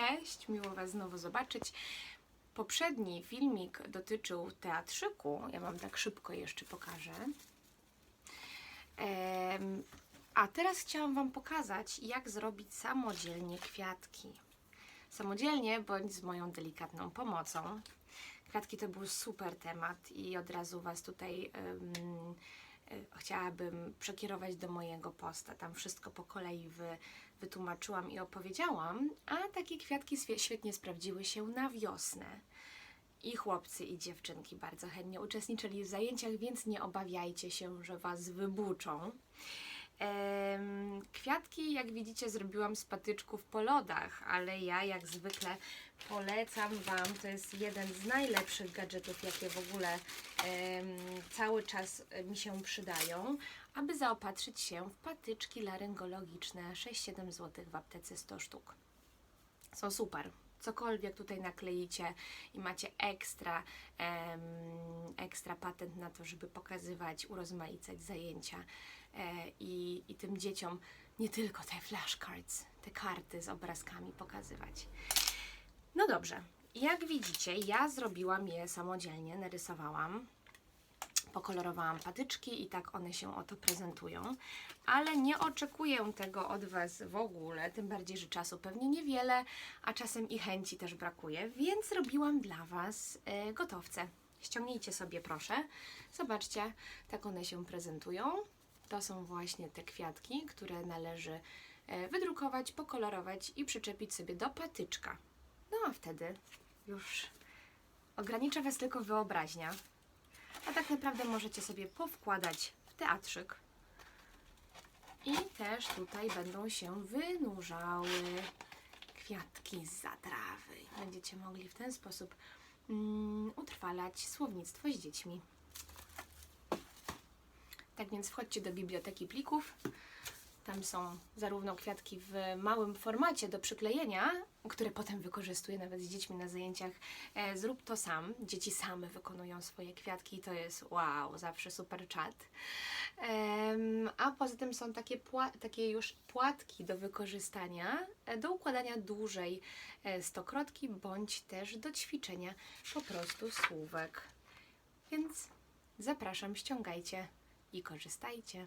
Cześć, miło Was znowu zobaczyć. Poprzedni filmik dotyczył teatrzyku. Ja Wam tak szybko jeszcze pokażę. A teraz chciałam Wam pokazać, jak zrobić samodzielnie kwiatki. Samodzielnie bądź z moją delikatną pomocą. Kwiatki to był super temat i od razu Was tutaj e, chciałabym przekierować do mojego posta. Tam wszystko po kolei wy, wytłumaczyłam i opowiedziałam, a takie kwiatki świetnie sprawdziły się na wiosnę. I chłopcy, i dziewczynki bardzo chętnie uczestniczyli w zajęciach, więc nie obawiajcie się, że Was wybuczą. Kwiatki, jak widzicie, zrobiłam z patyczków po lodach, ale ja jak zwykle polecam Wam, to jest jeden z najlepszych gadżetów, jakie w ogóle em, cały czas e, mi się przydają, aby zaopatrzyć się w patyczki laryngologiczne 6-7 zł w aptece 100 sztuk. Są super. Cokolwiek tutaj nakleicie i macie ekstra, em, ekstra patent na to, żeby pokazywać, urozmaicać zajęcia e, i, i tym dzieciom nie tylko te flashcards, te karty z obrazkami pokazywać. No dobrze, jak widzicie, ja zrobiłam je samodzielnie, narysowałam pokolorowałam patyczki i tak one się oto prezentują. Ale nie oczekuję tego od Was w ogóle, tym bardziej, że czasu pewnie niewiele, a czasem i chęci też brakuje, więc zrobiłam dla Was e, gotowce. Ściągnijcie sobie proszę. Zobaczcie, tak one się prezentują. To są właśnie te kwiatki, które należy e, wydrukować, pokolorować i przyczepić sobie do patyczka. No a wtedy już ogranicza Was tylko wyobraźnia. A tak naprawdę możecie sobie powkładać w teatrzyk. I też tutaj będą się wynurzały kwiatki z zatrawy. Będziecie mogli w ten sposób mm, utrwalać słownictwo z dziećmi. Tak więc wchodźcie do biblioteki plików. Tam są zarówno kwiatki w małym formacie do przyklejenia, które potem wykorzystuję nawet z dziećmi na zajęciach. E, zrób to sam. Dzieci same wykonują swoje kwiatki i to jest wow, zawsze super czat. A poza tym są takie, takie już płatki do wykorzystania, e, do układania dłużej e, stokrotki, bądź też do ćwiczenia po prostu słówek. Więc zapraszam, ściągajcie i korzystajcie.